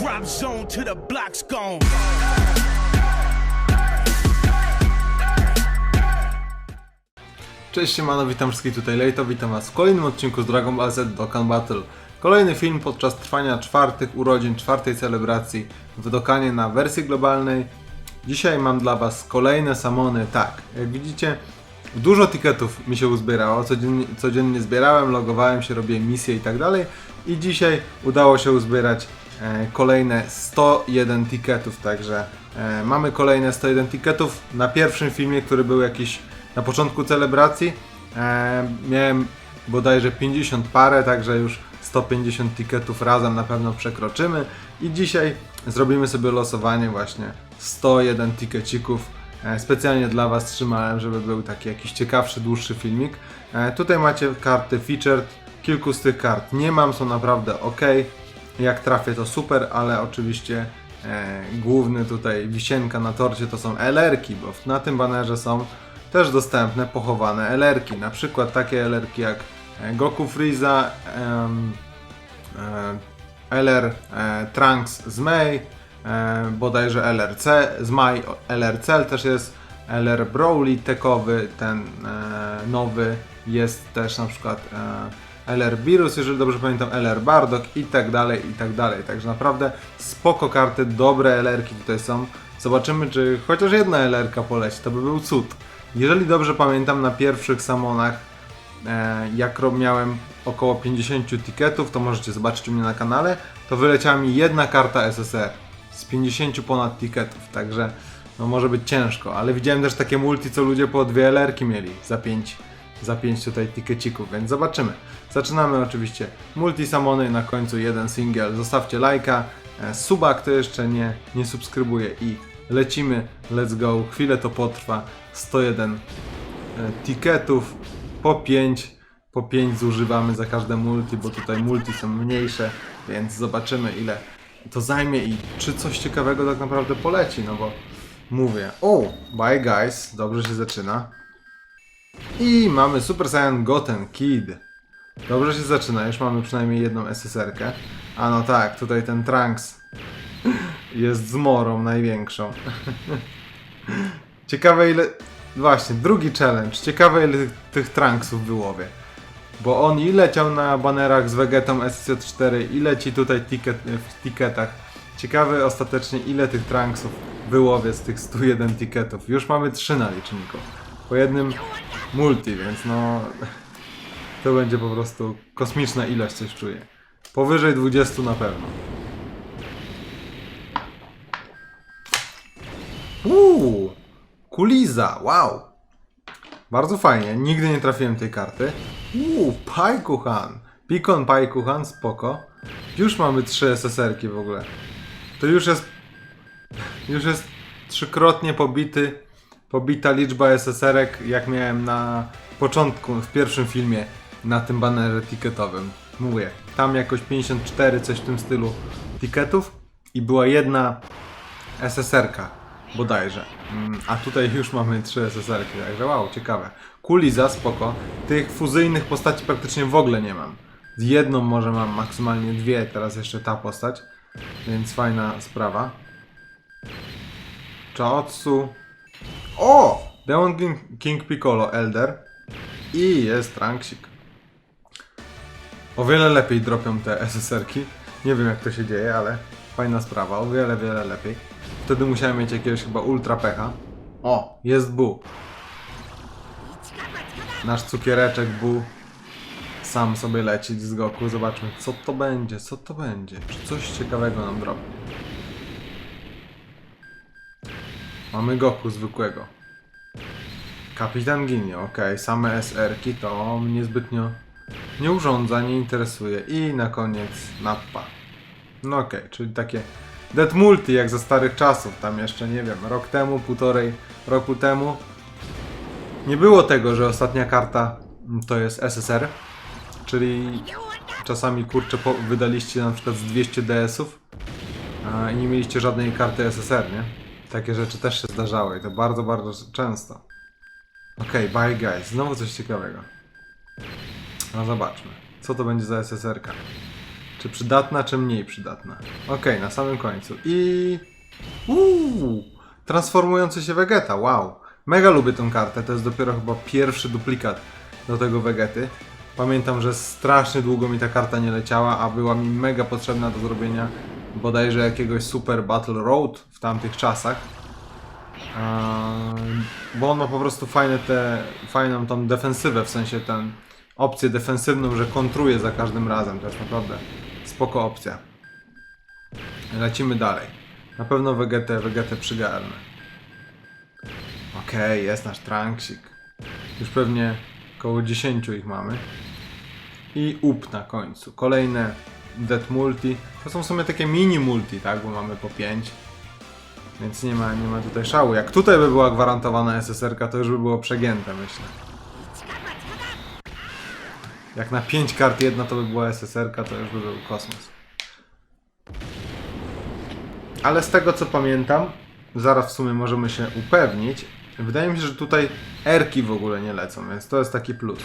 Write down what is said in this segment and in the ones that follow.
Drop zone to the block's gone. Cześć siemano, witam wszystkich tutaj Lejto, witam was w kolejnym odcinku z Dragon Ball Z Dokkan Battle. Kolejny film podczas trwania czwartych urodzin, czwartej celebracji w Dokanie na wersji globalnej. Dzisiaj mam dla was kolejne samony, tak, jak widzicie dużo tiketów mi się uzbierało, codziennie, codziennie zbierałem, logowałem się, robiłem misje i tak dalej i dzisiaj udało się uzbierać kolejne 101 tiketów, także e, mamy kolejne 101 tiketów. Na pierwszym filmie, który był jakiś na początku celebracji, e, miałem bodajże 50 parę, także już 150 tiketów razem na pewno przekroczymy i dzisiaj zrobimy sobie losowanie właśnie 101 tikecików. E, Specjalnie dla Was trzymałem, żeby był taki jakiś ciekawszy, dłuższy filmik. E, Tutaj macie karty featured. Kilku z tych kart nie mam, są naprawdę ok. Jak trafię to super, ale oczywiście e, główny tutaj wisienka na torcie to są LR-ki, bo na tym banerze są też dostępne pochowane LR-ki. Na przykład takie LR-ki jak e, Goku Freeza, em, e, LR e, Trunks z May, e, bodajże LRC z Mai, LRC też jest, LR Broly tekowy, ten e, nowy jest też na przykład e, LR Virus, jeżeli dobrze pamiętam, LR Bardock i tak dalej, i tak dalej. Także naprawdę spoko karty, dobre LR-ki tutaj są. Zobaczymy, czy chociaż jedna LR-ka poleci, to by był cud. Jeżeli dobrze pamiętam, na pierwszych samonach e, jak miałem około 50 tiketów, to możecie zobaczyć u mnie na kanale, to wyleciała mi jedna karta SSR z 50 ponad tiketów, także no może być ciężko, ale widziałem też takie multi, co ludzie po dwie LR-ki mieli za 5 za 5 tutaj tikecików, więc zobaczymy. Zaczynamy oczywiście multi samony, na końcu jeden single. Zostawcie lajka, e, suba, kto jeszcze nie, nie subskrybuje i lecimy, let's go. Chwilę to potrwa, 101 e, tiketów, po 5, po 5 zużywamy za każde multi, bo tutaj multi są mniejsze, więc zobaczymy ile to zajmie i czy coś ciekawego tak naprawdę poleci, no bo mówię, o, bye guys, dobrze się zaczyna. I mamy Super Saiyan Goten Kid. Dobrze się zaczyna, już mamy przynajmniej jedną SSR-kę. A no tak, tutaj ten Trunks jest zmorą największą. Ciekawe ile... Właśnie, drugi challenge. Ciekawe ile tych, Trunksów wyłowię. Bo on i leciał na banerach z Vegetą SC4 i leci tutaj ticket, w tiketach. Ciekawe ostatecznie ile tych Trunksów wyłowię z tych 101 tiketów. Już mamy 3 na liczniku. Po jednym multi, więc no... To będzie po prostu kosmiczna ilość, coś czuję. Powyżej 20 na pewno. Uuu! Kuliza, wow! Bardzo fajnie, nigdy nie trafiłem tej karty. Uuu, Paikuchan! Pikon Paikuchan, spoko. Już mamy trzy SSR-ki w ogóle. To już jest... Już jest trzykrotnie pobity, pobita liczba SSR-ek, jak miałem na początku, w pierwszym filmie, na tym banerze ticketowym. Mówię, tam jakoś 54, coś w tym stylu ticketów i była jedna SSR-ka bodajże. Mm, A tutaj już mamy trzy SSR-ki, także wow, ciekawe. Kuliza, spoko. Tych fuzyjnych postaci praktycznie w ogóle nie mam. Jedną może mam, maksymalnie dwie, teraz jeszcze ta postać. Więc fajna sprawa. Chaotsu. O! Demon King, King Piccolo Elder. I jest Trunksik. O wiele lepiej dropią te SSR-ki. Nie wiem jak to się dzieje, ale fajna sprawa. O wiele, wiele lepiej. Wtedy musiałem mieć jakiegoś chyba ultra pecha. O, jest Bu. Nasz cukiereczek Bu sam sobie leci z Goku. Zobaczmy, co to będzie, co to będzie. Czy coś ciekawego nam drobi. Mamy Goku zwykłego. Kapitan ginie, ok. Same SR-ki to mnie zbytnio nie urządza, nie interesuje. I na koniec Nappa. No okej, czyli takie Dead Multi jak za starych czasów, tam jeszcze nie wiem, rok temu, półtorej roku temu. Nie było tego, że ostatnia karta to jest SSR, czyli czasami kurczę wydaliście na przykład z 200 DS-ów i nie mieliście żadnej karty SSR, nie? Takie rzeczy też się zdarzały i to bardzo, bardzo często. Okej, bye guys, znowu coś ciekawego. No zobaczmy, co to będzie za SSR-ka. Czy przydatna, czy mniej przydatna? Okej, na samym końcu. I... Uuu, transformujący się Vegeta, wow. Mega lubię tą kartę, to jest dopiero chyba pierwszy duplikat do tego Vegety. Pamiętam, że strasznie długo mi ta karta nie leciała, a była mi mega potrzebna do zrobienia bodajże jakiegoś Super Battle Road w tamtych czasach. Eee, bo on ma po prostu fajne te, fajną tą defensywę, w sensie ten opcję defensywną, że kontruje za każdym razem. To jest naprawdę spoko opcja. Lecimy dalej. Na pewno Vegetę, Vegetę przygarnę. Okej, jest nasz Trunksik. Już pewnie około 10 ich mamy. I up na końcu. Kolejne Dead Multi. To są w sumie takie mini multi, tak? Bo mamy po 5. Więc nie ma, nie ma tutaj szału. Jak tutaj by była gwarantowana SSR, to już by było przegięte, myślę. Jak na 5 kart jedna to by była SSR, to już by był kosmos. Ale z tego co pamiętam, zaraz w sumie możemy się upewnić. Wydaje mi się, że tutaj erki w ogóle nie lecą, więc to jest taki plus.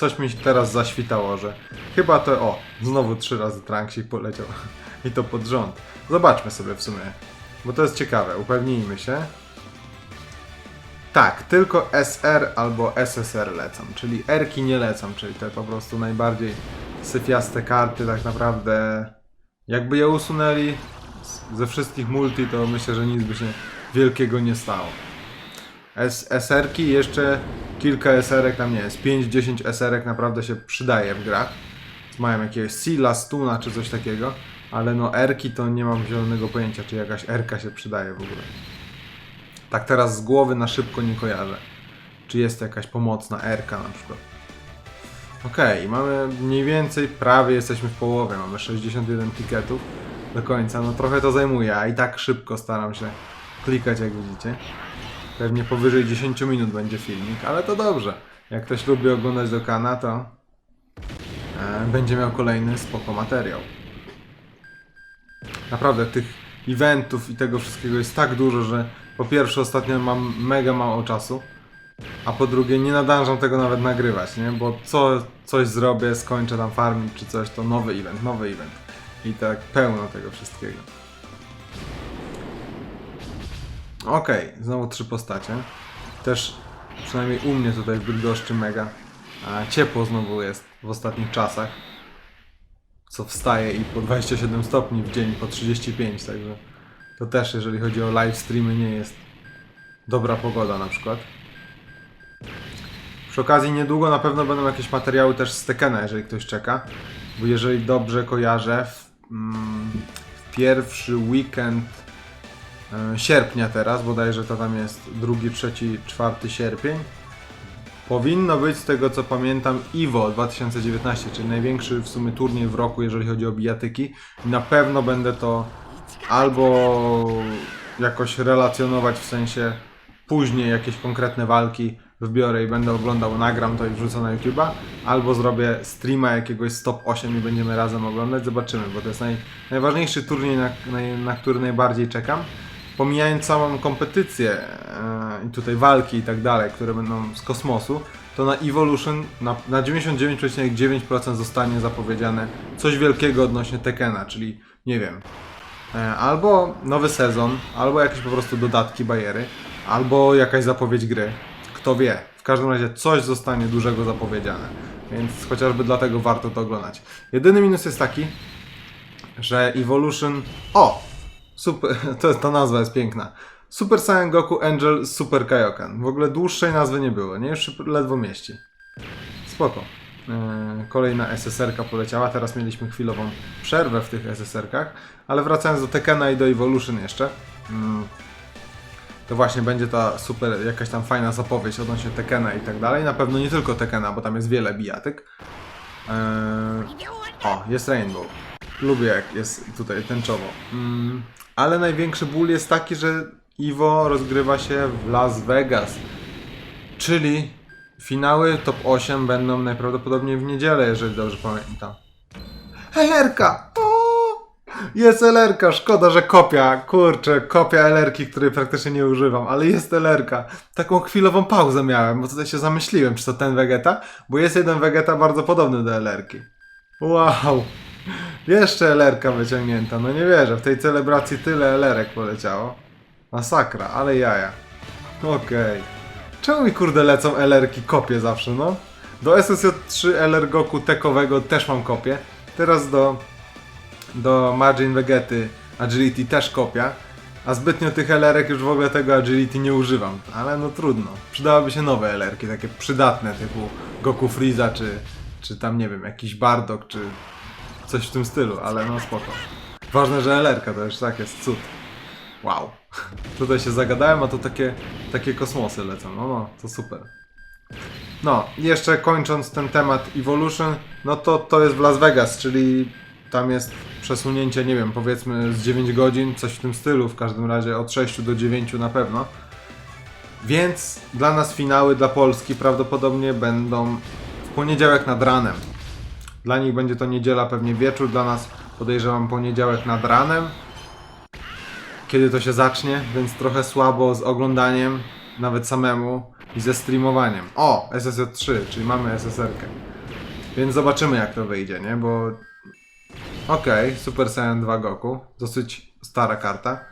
Coś mi teraz zaświtało, że chyba to. O, znowu trzy razy Trunksik poleciał. I to pod rząd. Zobaczmy sobie w sumie, bo to jest ciekawe. Upewnijmy się. Tak, tylko SR albo SSR lecą, czyli Erki nie lecą, czyli te po prostu najbardziej syfiaste karty tak naprawdę. Jakby je usunęli ze wszystkich multi, to myślę, że nic by się wielkiego nie stało. SR-ki jeszcze kilka SR-ek tam nie jest, 5-10 SR-ek naprawdę się przydaje w grach. Mają jakiegoś Sila, Stuna czy coś takiego, ale no R-ki to nie mam zielonego pojęcia, czy jakaś R-ka się przydaje w ogóle. Tak teraz z głowy na szybko nie kojarzę. Czy jest jakaś pomocna R-ka na przykład. Okej, mamy mniej więcej, prawie jesteśmy w połowie, mamy 61 tiketów do końca, no trochę to zajmuje, a i tak szybko staram się klikać jak widzicie. Pewnie powyżej 10 minut będzie filmik, ale to dobrze. Jak ktoś lubi oglądać do kana, to e, będzie miał kolejny spoko materiał. Naprawdę tych eventów i tego wszystkiego jest tak dużo, że po pierwsze ostatnio mam mega mało czasu, a po drugie nie nadążam tego nawet nagrywać, nie? Bo co coś zrobię, skończę tam farming czy coś, to nowy event, nowy event. I tak pełno tego wszystkiego. Okej, znowu trzy postacie. Też przynajmniej u mnie tutaj w Bydgoszczy mega a, ciepło znowu jest w ostatnich czasach. Co wstaje i po 27 stopni w dzień, po 35, także to też jeżeli chodzi o live streamy nie jest dobra pogoda na przykład. Przy okazji niedługo na pewno będą jakieś materiały też z Tekena, jeżeli ktoś czeka. Bo jeżeli dobrze kojarzę, w, mm, w pierwszy weekend sierpnia teraz, bodajże to tam jest drugi, trzeci, czwarty sierpień. Powinno być z tego co pamiętam EVO 2019, czyli największy w sumie turniej w roku, jeżeli chodzi o bijatyki. Na pewno będę to albo jakoś relacjonować w sensie później jakieś konkretne walki wybiorę i będę oglądał, nagram to i wrzucę na YouTube'a, albo zrobię streama jakiegoś z top 8 i będziemy razem oglądać, zobaczymy, bo to jest naj, najważniejszy turniej, na, na, na który najbardziej czekam. Pomijając całą kompetycję e, i tutaj walki i tak dalej, które będą z kosmosu, to na Evolution na, na 99,9% zostanie zapowiedziane coś wielkiego odnośnie Tekena, czyli nie wiem, E, Albo nowy sezon, albo jakieś po prostu dodatki, bajery, albo jakaś zapowiedź gry. Kto wie. W każdym razie coś zostanie dużego zapowiedziane. Więc chociażby dlatego warto to oglądać. Jedyny minus jest taki, że Evolution. O! Super, to, ta nazwa jest piękna. Super Saiyan Goku Angel Super Kaioken. W ogóle dłuższej nazwy nie było, nie? Już ledwo mieści. Spoko. Yy, Kolejna SSR-ka poleciała. Teraz mieliśmy chwilową przerwę w tych SSR-kach. Ale wracając do Tekena i do Evolution jeszcze. mm, To właśnie będzie ta super, jakaś tam fajna zapowiedź odnośnie Tekena i tak dalej. Na pewno nie tylko Tekena, bo tam jest wiele bijatyk. Yy, O, jest Rainbow. Lubię jak jest tutaj tęczowo. Mm, Ale największy ból jest taki, że Evo rozgrywa się w Las Vegas. Czyli finały top 8 będą najprawdopodobniej w niedzielę, jeżeli dobrze pamiętam. LR-ka! O! Jest LR-ka, szkoda, że kopia, kurczę, kopia LR-ki, której praktycznie nie używam, ale jest LR-ka. Taką chwilową pauzę miałem, bo tutaj się zamyśliłem, czy to ten Vegeta, bo jest jeden Vegeta bardzo podobny do LR-ki. Wow! Jeszcze LR-ka wyciągnięta, no nie wierzę, w tej celebracji tyle LR-ek poleciało. Masakra, ale jaja. Okej. Czemu mi kurde lecą LR-ki kopie zawsze, no? Do SSJ3 LR Goku tekowego też mam kopię. Teraz do, do Margin Vegety Agility też kopia. A zbytnio tych LR-ek już w ogóle tego Agility nie używam. Ale no trudno. Przydałyby się nowe LR-ki, takie przydatne typu Goku Freeza czy, czy tam nie wiem, jakiś Bardock czy coś w tym stylu, ale no spoko. Ważne, że LR-ka to już tak jest cud. Wow. Tutaj się zagadałem, a to takie, takie kosmosy lecą. No, no, to super. No, jeszcze kończąc ten temat Evolution, no to to jest w Las Vegas, czyli tam jest przesunięcie, nie wiem, powiedzmy z 9 godzin, coś w tym stylu, w każdym razie od 6 do 9 na pewno. Więc dla nas finały, dla Polski prawdopodobnie będą w poniedziałek nad ranem. Dla nich będzie to niedziela, pewnie wieczór, dla nas podejrzewam poniedziałek nad ranem. Kiedy to się zacznie, więc trochę słabo z oglądaniem, nawet samemu i ze streamowaniem. O, SSJ3, czyli mamy SSR-kę. Więc zobaczymy jak to wyjdzie, nie? Bo Okej, Super Saiyan 2 Goku. Dosyć stara karta.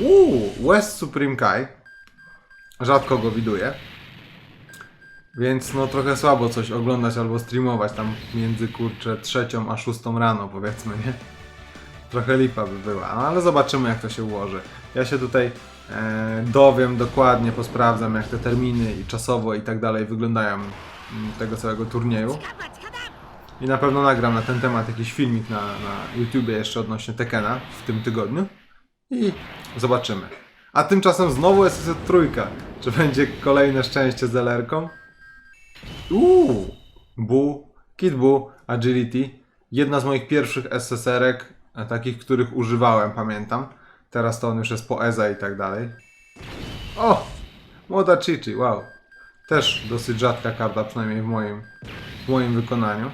Uuu, West Supreme Kai. Rzadko go widuję. Więc no trochę słabo coś oglądać albo streamować tam między kurczę trzecią a szóstą rano powiedzmy, nie? Trochę lipa by była, no ale zobaczymy jak to się ułoży. Ja się tutaj e, dowiem dokładnie, posprawdzam jak te terminy i czasowo i tak dalej wyglądają mm, tego całego turnieju. I na pewno nagram na ten temat jakiś filmik na, na YouTubie jeszcze odnośnie Tekena w tym tygodniu. I zobaczymy. A tymczasem znowu SSJ trójka. Czy będzie kolejne szczęście z LR-ką? Uuu! Bu, Kid Bu, Agility. Jedna z moich pierwszych SSR-ek, e, takich, których używałem, pamiętam. Teraz to on już jest po EZA i tak dalej. O! Młoda Chichi, wow. Też dosyć rzadka karta, przynajmniej w moim, w moim wykonaniu.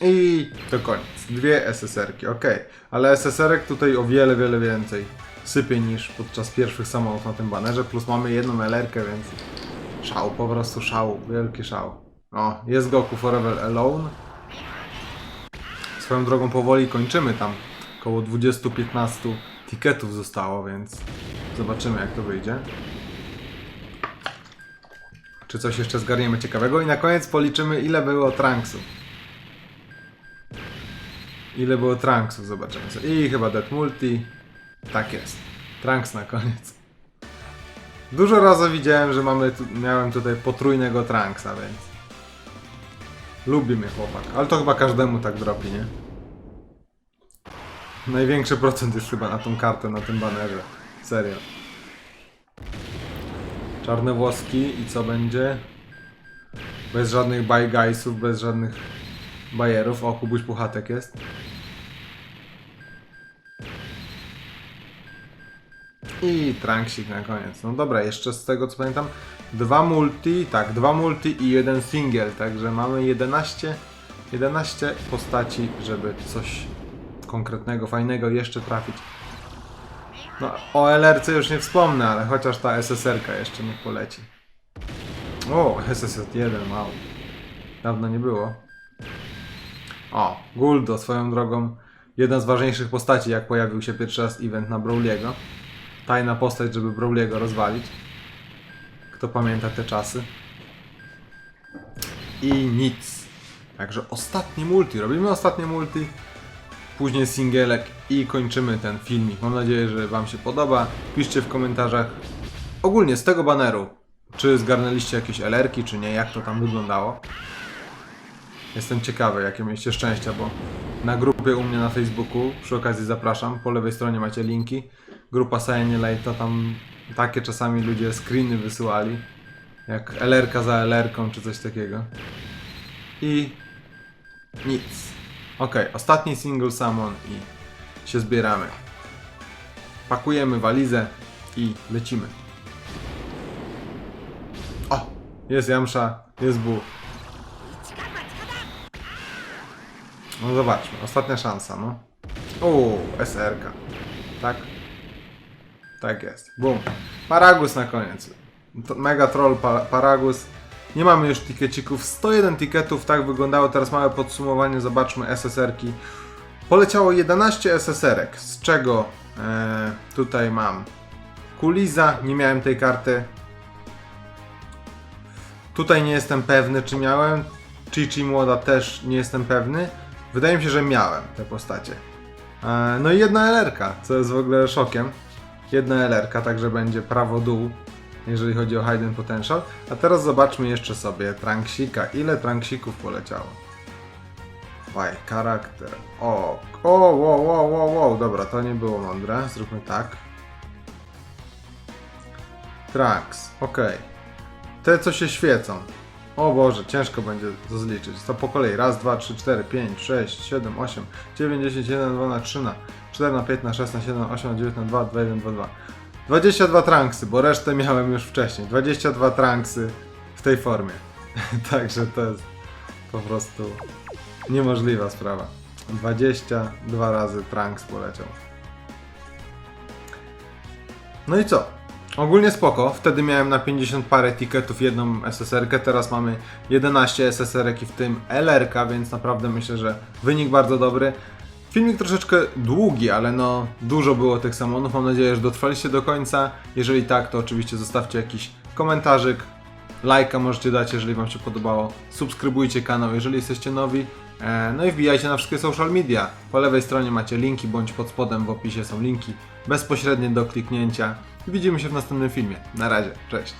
I to koniec. Dwie SSR-ki, ok. Ale SSR-ek tutaj o wiele, wiele więcej sypie niż podczas pierwszych samolotów na tym banerze. Plus mamy jedną LR-kę, więc szał, po prostu szał. Wielki szał. O, jest Goku Forever Alone. Swoją drogą powoli kończymy tam. Około 20-15 tiketów zostało, więc zobaczymy jak to wyjdzie. Czy coś jeszcze zgarniemy ciekawego. I na koniec policzymy ile było Trunksów. Ile było Trunksów, zobaczymy sobie. I chyba Dead Multi. Tak jest. Trunks na koniec. Dużo razy widziałem, że mamy tu, miałem tutaj potrójnego Trunksa, więc... Lubi mnie chłopak. Ale to chyba każdemu tak dropi, nie? Największy procent jest chyba na tą kartę, na tym banerze. Serio. Czarne włoski i co będzie? Bez żadnych buy guysów, bez żadnych bajerów. O, Kubuś Puchatek jest. I Trunksik na koniec. No dobra, jeszcze z tego co pamiętam, dwa multi, tak, dwa multi i jeden single, także mamy 11, 11 postaci, żeby coś konkretnego, fajnego jeszcze trafić. No, o LRC już nie wspomnę, ale chociaż ta SSR-ka jeszcze niech poleci. O, SSJ1, wow. Dawno nie było. O, Guldo, swoją drogą, jedna z ważniejszych postaci, jak pojawił się pierwszy raz event na Brawliego. Tajna postać, żeby Brawliego rozwalić. Kto pamięta te czasy? I nic. Także ostatni multi. Robimy ostatnie multi. Później singielek i kończymy ten filmik. Mam nadzieję, że Wam się podoba. Piszcie w komentarzach ogólnie z tego baneru, czy zgarnęliście jakieś LR-ki, czy nie, jak to tam wyglądało. Jestem ciekawy, jakie mieliście szczęścia, bo na grupie u mnie na Facebooku, przy okazji zapraszam, po lewej stronie macie linki. Grupa to tam takie czasami ludzie screeny wysyłali, jak LR-ka za LR-ką, czy coś takiego. I nic. Ok, ostatni single summon i się zbieramy. Pakujemy walizę i lecimy. O! Jest Jamsza, jest Bu. No zobaczmy, ostatnia szansa, no. Uuu, SR-ka. Tak? Tak jest. Bum. Paragus na koniec. Mega Troll pa Paragus. Nie mamy już tikecików, 101 tiketów, tak wyglądało teraz małe podsumowanie, zobaczmy SSR-ki. Poleciało 11 SSR-ek, z czego e, tutaj mam Kuliza, nie miałem tej karty. Tutaj nie jestem pewny, czy miałem. Chichi Młoda też nie jestem pewny. Wydaje mi się, że miałem te postacie. E, No i jedna LR-ka, co jest w ogóle szokiem. Jedna LR-ka, także będzie prawo-dół, jeżeli chodzi o Hidden Potential. A teraz zobaczmy jeszcze sobie Tranksika. Ile Tranksików poleciało? Faj, charakter. O, o, wow, wow, wow, wow. Dobra, to nie było mądre. Zróbmy tak. Trunks, okej. Te, co się świecą. O Boże, ciężko będzie to zliczyć. To po kolei. Raz, dwa, trzy, cztery, pięć, sześć, siedem, osiem, dziewięć, dziesięć, jeden, dwa na trzy na 4 na 5 na 6 na 7 na 8 na 9 na 2, 2, 1, 2, 2. 22 tranksy, bo resztę miałem już wcześniej. 22 tranksy w tej formie. Także to jest po prostu niemożliwa sprawa. 22 razy tranks poleciał. No i co? Ogólnie spoko. Wtedy miałem na 50 parę tiketów jedną SSR-kę, teraz mamy 11 SSR-ek i w tym LR-ka, więc naprawdę myślę, że wynik bardzo dobry. Filmik troszeczkę długi, ale no dużo było tych samonów. Mam nadzieję, że dotrwaliście do końca. Jeżeli tak, to oczywiście zostawcie jakiś komentarzyk, lajka możecie dać, jeżeli Wam się podobało. Subskrybujcie kanał, jeżeli jesteście nowi. E, No i wbijajcie na wszystkie social media. Po lewej stronie macie linki, bądź pod spodem w opisie są linki bezpośrednie do kliknięcia. Widzimy się w następnym filmie. Na razie, cześć.